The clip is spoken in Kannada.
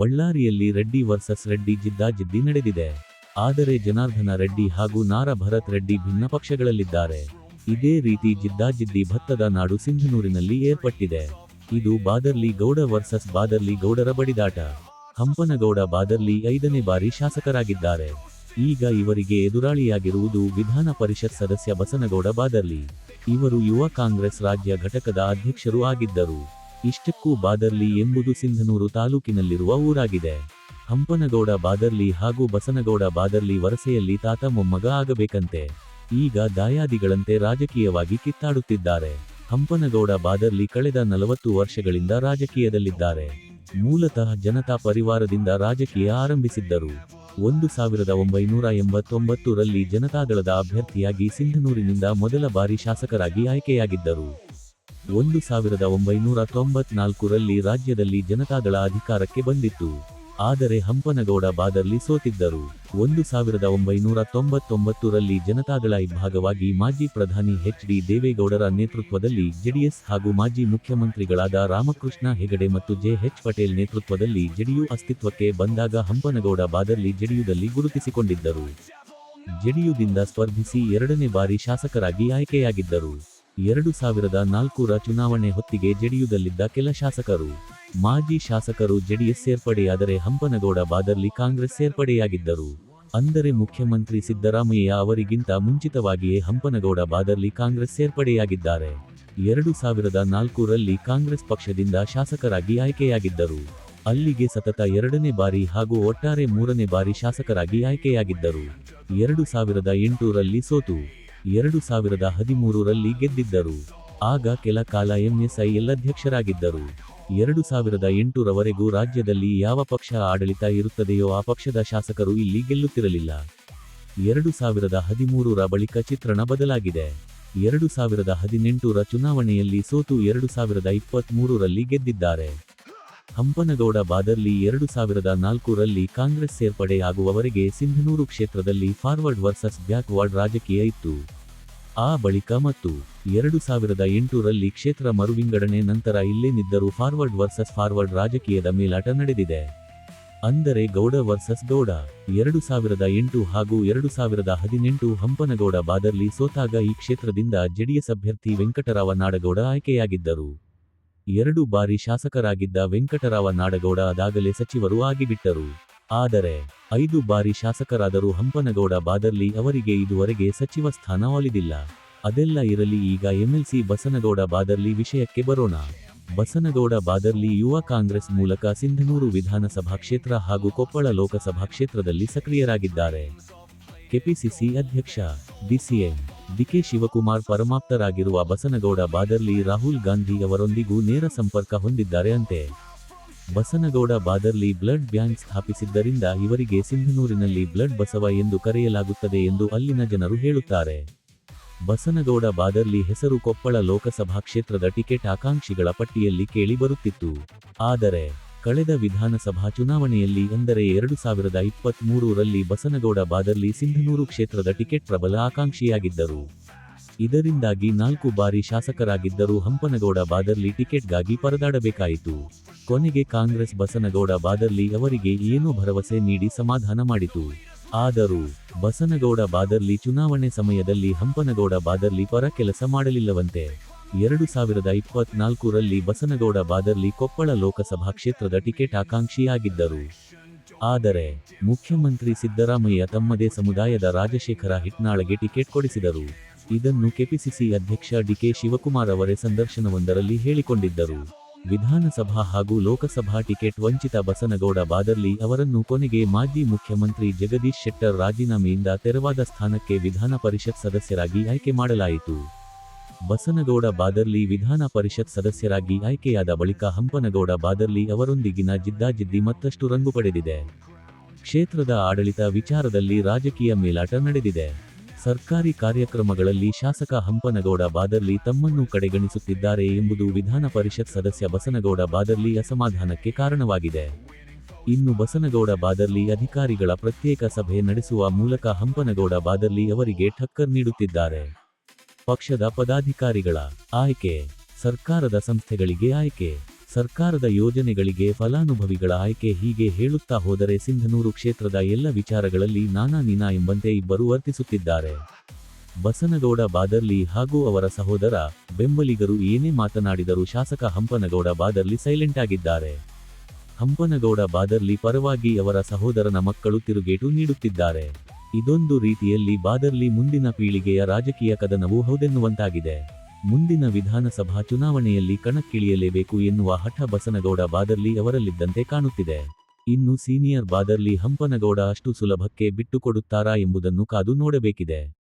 ಬಳ್ಳಾರಿಯಲ್ಲಿ ರೆಡ್ಡಿ ವರ್ಸಸ್ ರೆಡ್ಡಿ ಜಿದ್ದಾಜಿದ್ದಿ ನಡೆದಿದೆ. ಆದರೆ ಜನಾರ್ದನ ರೆಡ್ಡಿ ಹಾಗೂ ನಾರ ಭರತ್ ರೆಡ್ಡಿ ಭಿನ್ನ ಪಕ್ಷಗಳಲ್ಲಿದ್ದಾರೆ. ಇದೇ ರೀತಿ ಜಿದ್ದಾಜಿದ್ದಿ ಭತ್ತದ ನಾಡು ಸಿಂಧನೂರಿನಲ್ಲಿ ಏರ್ಪಟ್ಟಿದೆ. ಇದು ಬಾದರ್ಲಿ ಗೌಡ ವರ್ಸಸ್ ಬಾದರ್ಲಿ ಗೌಡರ ಬಡಿದಾಟ. ಹಂಪನಗೌಡ ಬಾದರ್ಲಿ ಐದನೇ ಬಾರಿ ಶಾಸಕರಾಗಿದ್ದಾರೆ. ಈಗ ಇವರಿಗೆ ಎದುರಾಳಿಯಾಗಿರುವುದು ವಿಧಾನ ಪರಿಷತ್ ಸದಸ್ಯ ಬಸನಗೌಡ ಬಾದರ್ಲಿ. ಇವರು ಯುವ ಕಾಂಗ್ರೆಸ್ ರಾಜ್ಯ ಘಟಕದ ಅಧ್ಯಕ್ಷರೂ ಆಗಿದ್ದರು. ಇಷ್ಟಕ್ಕೂ ಬಾದರ್ಲಿ ಎಂಬುದು ಸಿಂಧನೂರು ತಾಲೂಕಿನಲ್ಲಿರುವ ಊರಾಗಿದೆ. ಹಂಪನಗೌಡ ಬಾದರ್ಲಿ ಹಾಗೂ ಬಸನಗೌಡ ಬಾದರ್ಲಿ ವರಸೆಯಲ್ಲಿ ತಾತ ಮೊಮ್ಮಗ ಆಗಬೇಕಂತೆ. ಈಗ ದಾಯಾದಿಗಳಂತೆ ರಾಜಕೀಯವಾಗಿ ಕಿತ್ತಾಡುತ್ತಿದ್ದಾರೆ. ಹಂಪನಗೌಡ ಬಾದರ್ಲಿ ಕಳೆದ ನಲವತ್ತು ವರ್ಷಗಳಿಂದ ರಾಜಕೀಯದಲ್ಲಿದ್ದಾರೆ. ಮೂಲತಃ ಜನತಾ ಪರಿವಾರದಿಂದ ರಾಜಕೀಯ ಆರಂಭಿಸಿದ್ದರು. ಒಂದು ಸಾವಿರದ ಒಂಬೈನೂರ ಎಂಬತ್ತೊಂಬತ್ತರಲ್ಲಿ ಜನತಾದಳದ ಅಭ್ಯರ್ಥಿಯಾಗಿ ಸಿಂಧನೂರಿನಿಂದ ಮೊದಲ ಬಾರಿ ಶಾಸಕರಾಗಿ ಆಯ್ಕೆಯಾಗಿದ್ದರು. ಒಂದು ಸಾವಿರದ ಒಂಬೈನೂರ ತೊಂಬತ್ನಾಲ್ಕರಲ್ಲಿ ರಾಜ್ಯದಲ್ಲಿ ಜನತಾದಳ ಅಧಿಕಾರಕ್ಕೆ ಬಂದಿತ್ತು. ಆದರೆ ಹಂಪನಗೌಡ ಬಾದರ್ಲಿ ಸೋತಿದ್ದರು. ಒಂದು ಸಾವಿರದ ಒಂಬೈನೂರ ತೊಂಬತ್ತೊಂಬತ್ತರಲ್ಲಿ ಜನತಾದಳ ಇಬ್ಬಾಗವಾಗಿ ಮಾಜಿ ಪ್ರಧಾನಿ ಎಚ್ ಡಿ ದೇವೇಗೌಡರ ನೇತೃತ್ವದಲ್ಲಿ ಜೆಡಿಎಸ್ ಹಾಗೂ ಮಾಜಿ ಮುಖ್ಯಮಂತ್ರಿಗಳಾದ ರಾಮಕೃಷ್ಣ ಹೆಗಡೆ ಮತ್ತು ಜೆ ಎಚ್ ಪಟೇಲ್ ನೇತೃತ್ವದಲ್ಲಿ ಜೆಡಿಯು ಅಸ್ತಿತ್ವಕ್ಕೆ ಬಂದಾಗ ಹಂಪನಗೌಡ ಬಾದರ್ಲಿ ಜೆಡಿಯುದಲ್ಲಿ ಗುರುತಿಸಿಕೊಂಡಿದ್ದರು. ಜೆಡಿಯುದಿಂದ ಸ್ಪರ್ಧಿಸಿ ಎರಡನೇ ಬಾರಿ ಶಾಸಕರಾಗಿ ಆಯ್ಕೆಯಾಗಿದ್ದರು. ಎರಡು ಸಾವಿರದ ನಾಲ್ಕರ ಚುನಾವಣೆ ಹೊತ್ತಿಗೆ ಜೆಡಿಯುದಲ್ಲಿದ್ದ ಕೆಲ ಶಾಸಕರು. ಮಾಜಿ ಶಾಸಕರು ಜೆಡಿಎಸ್ ಸೇರ್ಪಡೆಯಾದರೆ ಹಂಪನಗೌಡ ಬಾದರ್ಲಿ ಕಾಂಗ್ರೆಸ್ ಸೇರ್ಪಡೆಯಾಗಿದ್ದರು. ಅಂದರೆ ಮುಖ್ಯಮಂತ್ರಿ ಸಿದ್ದರಾಮಯ್ಯ ಅವರಿಗಿಂತ ಮುಂಚಿತವಾಗಿಯೇ ಹಂಪನಗೌಡ ಬಾದರ್ಲಿ ಕಾಂಗ್ರೆಸ್ ಸೇರ್ಪಡೆಯಾಗಿದ್ದಾರೆ. ಎರಡು ಸಾವಿರದ ನಾಲ್ಕರಲ್ಲಿ ಕಾಂಗ್ರೆಸ್ ಪಕ್ಷದಿಂದ ಶಾಸಕರಾಗಿ ಆಯ್ಕೆಯಾಗಿದ್ದರು. ಅಲ್ಲಿಗೆ ಸತತ ಎರಡನೇ ಬಾರಿ ಹಾಗೂ ಒಟ್ಟಾರೆ ಮೂರನೇ ಬಾರಿ ಶಾಸಕರಾಗಿ ಆಯ್ಕೆಯಾಗಿದ್ದರು. ಎರಡು ಸಾವಿರದ ಎಂಟರಲ್ಲಿ ಸೋತು. ಎರಡು ಸಾವಿರದ ಹದಿಮೂರರಲ್ಲಿ ಗೆದ್ದಿದ್ದರು. ಆಗ ಕೆಲ ಕಾಲ ಎಂಎಸ್ಐಎಲ್ ಅಧ್ಯಕ್ಷರಾಗಿದ್ದರು. ಎರಡು ಸಾವಿರದ ಎಂಟರವರೆಗೂ ರಾಜ್ಯದಲ್ಲಿ ಯಾವ ಪಕ್ಷ ಆಡಳಿತ ಇರುತ್ತದೆಯೋ ಆ ಪಕ್ಷದ ಶಾಸಕರು ಇಲ್ಲಿ ಗೆಲ್ಲುತ್ತಿರಲಿಲ್ಲ. ಎರಡು ಸಾವಿರದ ಹದಿಮೂರರ ಬಳಿಕ ಚಿತ್ರಣ ಬದಲಾಗಿದೆ. ಎರಡು ಸಾವಿರದ ಹದಿನೆಂಟರ ಚುನಾವಣೆಯಲ್ಲಿ ಸೋತು ಎರಡು ಸಾವಿರದ ಇಪ್ಪತ್ತ್ಮೂರರಲ್ಲಿ ಗೆದ್ದಿದ್ದಾರೆ. ಹಂಪನಗೌಡ ಬಾದರ್ಲಿ ಎರಡು ಸಾವಿರದ ನಾಲ್ಕರಲ್ಲಿ ಕಾಂಗ್ರೆಸ್ ಸೇರ್ಪಡೆಯಾಗುವವರೆಗೆ ಸಿಂಧನೂರು ಕ್ಷೇತ್ರದಲ್ಲಿ ಫಾರ್ವರ್ಡ್ ವರ್ಸಸ್ ಬ್ಯಾಕ್ವರ್ಡ್ ರಾಜಕೀಯ ಇತ್ತು. ಆ ಬಳಿಕ ಮತ್ತು ಎರಡು ಸಾವಿರದ ಎಂಟರಲ್ಲಿ ಕ್ಷೇತ್ರ ಮರುವಿಂಗಡಣೆ ನಂತರ ಇಲ್ಲೇನಿದ್ದರೂ ಫಾರ್ವರ್ಡ್ ವರ್ಸಸ್ ಫಾರ್ವರ್ಡ್ ರಾಜಕೀಯದ ಮೇಲಾಟ ನಡೆದಿದೆ. ಅಂದರೆ ಗೌಡ ವರ್ಸಸ್ ಗೌಡ ಎರಡು ಸಾವಿರದ ಎಂಟು ಹಾಗೂ ಎರಡು ಸಾವಿರದ ಹದಿನೆಂಟು ಹಂಪನಗೌಡ ಬಾದರ್ಲಿ ಸೋತಾಗ ಈ ಕ್ಷೇತ್ರದಿಂದ ಜೆಡಿಎಸ್ ಅಭ್ಯರ್ಥಿ ವೆಂಕಟರಾವ ನಾಡಗೌಡ ಆಯ್ಕೆಯಾಗಿದ್ದರು. ಎರಡು ಬಾರಿ ಶಾಸಕರಾಗಿದ್ದ ವೆಂಕಟರಾವ ನಾಡಗೌಡ ಅದಾಗಲೇ ಸಚಿವರು ಆಗಿಬಿಟ್ಟರು. ಆದರೆ, ಐದು ಬಾರಿ ಶಾಸಕರಾದರೂ ಹಂಪನಗೌಡ ಬಾದರ್ಲಿ ಅವರಿಗೆ ಇದುವರೆಗೆ ಸಚಿವ ಸ್ಥಾನ ಒಲಿದಿಲ್ಲ. ಅದೆಲ್ಲ ಇರಲಿ ಈಗ ಎಂಎಲ್ಸಿ ಬಸನಗೌಡ ಬಾದರ್ಲಿ ವಿಷಯಕ್ಕೆ ಬರೋಣ. ಬಸನಗೌಡ ಬಾದರ್ಲಿ ಯುವ ಕಾಂಗ್ರೆಸ್ ಮೂಲಕ ಸಿಂಧನೂರು ವಿಧಾನಸಭಾ ಕ್ಷೇತ್ರ ಹಾಗೂ ಕೊಪ್ಪಳ ಲೋಕಸಭಾ ಕ್ಷೇತ್ರದಲ್ಲಿ ಸಕ್ರಿಯರಾಗಿದ್ದಾರೆ. ಕೆಪಿಸಿಸಿ ಅಧ್ಯಕ್ಷ, ಡಿಸಿಎಂ, ಡಿಕೆ ಶಿವಕುಮಾರ್ ಪರಮಾಪ್ತರಾಗಿರುವ ಬಸನಗೌಡ ಬಾದರ್ಲಿ ರಾಹುಲ್ ಗಾಂಧಿ ಅವರೊಂದಿಗೂ ನೇರ ಸಂಪರ್ಕ ಹೊಂದಿದ್ದಾರೆ ಅಂತೆ. ಬಸನಗೌಡ ಬಾದರ್ಲಿ ಬ್ಲಡ್ ಬ್ಯಾಂಕ್ ಸ್ಥಾಪಿಸಿದ್ದರಿಂದ ಇವರಿಗೆ ಸಿಂಧನೂರಿನಲ್ಲಿ ಬ್ಲಡ್ ಬಸವ ಎಂದು ಕರೆಯಲಾಗುತ್ತದೆ ಎಂದು ಅಲ್ಲಿನ ಜನರು ಹೇಳುತ್ತಾರೆ. ಬಸನಗೌಡ ಬಾದರ್ಲಿ ಹೆಸರು ಕೊಪ್ಪಳ ಲೋಕಸಭಾ ಕ್ಷೇತ್ರದ ಟಿಕೆಟ್ ಆಕಾಂಕ್ಷಿಗಳ ಪಟ್ಟಿಯಲ್ಲಿ ಕೇಳಿ ಬರುತ್ತಿತ್ತು. ಆದರೆ, ಕಳೆದ ವಿಧಾನಸಭಾ ಚುನಾವಣೆಯಲ್ಲಿ ಅಂದರೆ ಎರಡು ಸಾವಿರದ ಇಪ್ಪತ್ತ್ಮೂರರಲ್ಲಿ ಬಸನಗೌಡ ಬಾದರ್ಲಿ ಸಿಂಧನೂರು ಕ್ಷೇತ್ರದ ಟಿಕೆಟ್ ಪ್ರಬಲ ಆಕಾಂಕ್ಷಿಯಾಗಿದ್ದರು. ಇದರಿಂದಾಗಿ ನಾಲ್ಕು ಬಾರಿ ಶಾಸಕರಾಗಿದ್ದರೂ ಹಂಪನಗೌಡ ಬಾದರ್ಲಿ ಟಿಕೆಟ್ಗಾಗಿ ಪರದಾಡಬೇಕಾಯಿತು. ಕೊನೆಗೆ ಕಾಂಗ್ರೆಸ್ ಬಸನಗೌಡ ಬಾದರ್ಲಿ ಅವರಿಗೆ ಏನೋ ಭರವಸೆ ನೀಡಿ ಸಮಾಧಾನ ಮಾಡಿತು. ಆದರೂ ಬಸನಗೌಡ ಬಾದರ್ಲಿ ಚುನಾವಣೆ ಸಮಯದಲ್ಲಿ ಹಂಪನಗೌಡ ಬಾದರ್ಲಿ ಪರ ಕೆಲಸ ಮಾಡಲಿಲ್ಲವಂತೆ. ಎರಡು ಸಾವಿರದ ಇಪ್ಪತ್ನಾಲ್ಕರಲ್ಲಿ ಬಸನಗೌಡ ಬಾದರ್ಲಿ ಕೊಪ್ಪಳ ಲೋಕಸಭಾ ಕ್ಷೇತ್ರದ ಟಿಕೆಟ್ ಆಕಾಂಕ್ಷಿಯಾಗಿದ್ದರು. ಆದರೆ ಮುಖ್ಯಮಂತ್ರಿ ಸಿದ್ದರಾಮಯ್ಯ ತಮ್ಮದೇ ಸಮುದಾಯದ ರಾಜಶೇಖರ ಹಿಟ್ನಾಳಗೆ ಟಿಕೆಟ್ ಕೊಡಿಸಿದರು. ಇದನ್ನು ಕೆಪಿಸಿಸಿ ಅಧ್ಯಕ್ಷ ಡಿಕೆ ಶಿವಕುಮಾರ್ ಅವರೇ ಸಂದರ್ಶನವೊಂದರಲ್ಲಿ ಹೇಳಿಕೊಂಡಿದ್ದರು. ವಿಧಾನಸಭಾ ಹಾಗೂ ಲೋಕಸಭಾ ಟಿಕೆಟ್ ವಂಚಿತ ಬಸನಗೌಡ ಬಾದರ್ಲಿ ಅವರನ್ನು ಕೊನೆಗೆ ಮಾಜಿ ಮುಖ್ಯಮಂತ್ರಿ ಜಗದೀಶ್ ಶೆಟ್ಟರ್ ರಾಜೀನಾಮೆಯಿಂದ ತೆರವಾದ ಸ್ಥಾನಕ್ಕೆ ವಿಧಾನ ಪರಿಷತ್ ಸದಸ್ಯರಾಗಿ ಆಯ್ಕೆ ಮಾಡಲಾಯಿತು. ಬಸನಗೌಡ ಬಾದರ್ಲಿ ವಿಧಾನ ಪರಿಷತ್ ಸದಸ್ಯರಾಗಿ ಆಯ್ಕೆಯಾದ ಬಳಿಕ ಹಂಪನಗೌಡ ಬಾದರ್ಲಿ ಅವರೊಂದಿಗಿನ ಜಿದ್ದಾಜಿದ್ದಿ ಮತ್ತಷ್ಟು ರಂಗು ಪಡೆದಿದೆ. ಕ್ಷೇತ್ರದ ಆಡಳಿತ ವಿಚಾರದಲ್ಲಿ ರಾಜಕೀಯ ಮೇಲಾಟ ನಡೆದಿದೆ. ಸರ್ಕಾರಿ ಕಾರ್ಯಕ್ರಮಗಳಲ್ಲಿ ಶಾಸಕ ಹಂಪನಗೌಡ ಬಾದರ್ಲಿ ತಮ್ಮನ್ನು ಕಡೆಗಣಿಸುತ್ತಿದ್ದಾರೆ ಎಂಬುದು ವಿಧಾನ ಪರಿಷತ್ ಸದಸ್ಯ ಬಸನಗೌಡ ಬಾದರ್ಲಿ ಅಸಮಾಧಾನಕ್ಕೆ ಕಾರಣವಾಗಿದೆ. ಇನ್ನು ಬಸನಗೌಡ ಬಾದರ್ಲಿ ಅಧಿಕಾರಿಗಳ ಪ್ರತ್ಯೇಕ ಸಭೆ ನಡೆಸುವ ಮೂಲಕ ಹಂಪನಗೌಡ ಬಾದರ್ಲಿ ಅವರಿಗೆ ಠಕ್ಕರ್ ನೀಡುತ್ತಿದ್ದಾರೆ. ಪಕ್ಷದ ಪದಾಧಿಕಾರಿಗಳ ಆಯ್ಕೆ, ಸರ್ಕಾರದ ಸಂಸ್ಥೆಗಳಿಗೆ ಆಯ್ಕೆ. ಸರ್ಕಾರದ ಯೋಜನೆಗಳಿಗೆ ಫಲಾನುಭವಿಗಳ ಆಯ್ಕೆ ಹೀಗೆ ಹೇಳುತ್ತಾ ಹೋದರೆ ಸಿಂಧನೂರು ಕ್ಷೇತ್ರದ ಎಲ್ಲ ವಿಚಾರಗಳಲ್ಲಿ ನಾನಾ ನೀನಾ ಎಂಬಂತೆ ಇಬ್ಬರು ವರ್ತಿಸುತ್ತಿದ್ದಾರೆ. ಬಸನಗೌಡ ಬಾದರ್ಲಿ ಹಾಗೂ ಅವರ ಸಹೋದರ ಬೆಂಬಲಿಗರು ಏನೇ ಮಾತನಾಡಿದರೂ ಶಾಸಕ ಹಂಪನಗೌಡ ಬಾದರ್ಲಿ ಸೈಲೆಂಟ್ ಆಗಿದ್ದಾರೆ. ಹಂಪನಗೌಡ ಬಾದರ್ಲಿ ಪರವಾಗಿ ಅವರ ಸಹೋದರನ ಮಕ್ಕಳು ತಿರುಗೇಟು ನೀಡುತ್ತಿದ್ದಾರೆ. ಇದೊಂದು ರೀತಿಯಲ್ಲಿ ಬಾದರ್ಲಿ ಮುಂದಿನ ಪೀಳಿಗೆಯ ರಾಜಕೀಯ ಕದನವೂ ಹೌದೆನ್ನುವಂತಾಗಿದೆ. ಮುಂದಿನ ವಿಧಾನಸಭಾ ಚುನಾವಣೆಯಲ್ಲಿ ಕಣಕ್ಕಿಳಿಯಲೇಬೇಕು ಎನ್ನುವ ಹಠ ಬಸನಗೌಡ ಬಾದರ್ಲಿ ಅವರಲ್ಲಿದ್ದಂತೆ ಕಾಣುತ್ತಿದೆ. ಇನ್ನು ಸೀನಿಯರ್ ಬಾದರ್ಲಿ ಹಂಪನಗೌಡ ಅಷ್ಟು ಸುಲಭಕ್ಕೆ ಬಿಟ್ಟುಕೊಡುತ್ತಾರಾ ಎಂಬುದನ್ನು ಕಾದು ನೋಡಬೇಕಿದೆ.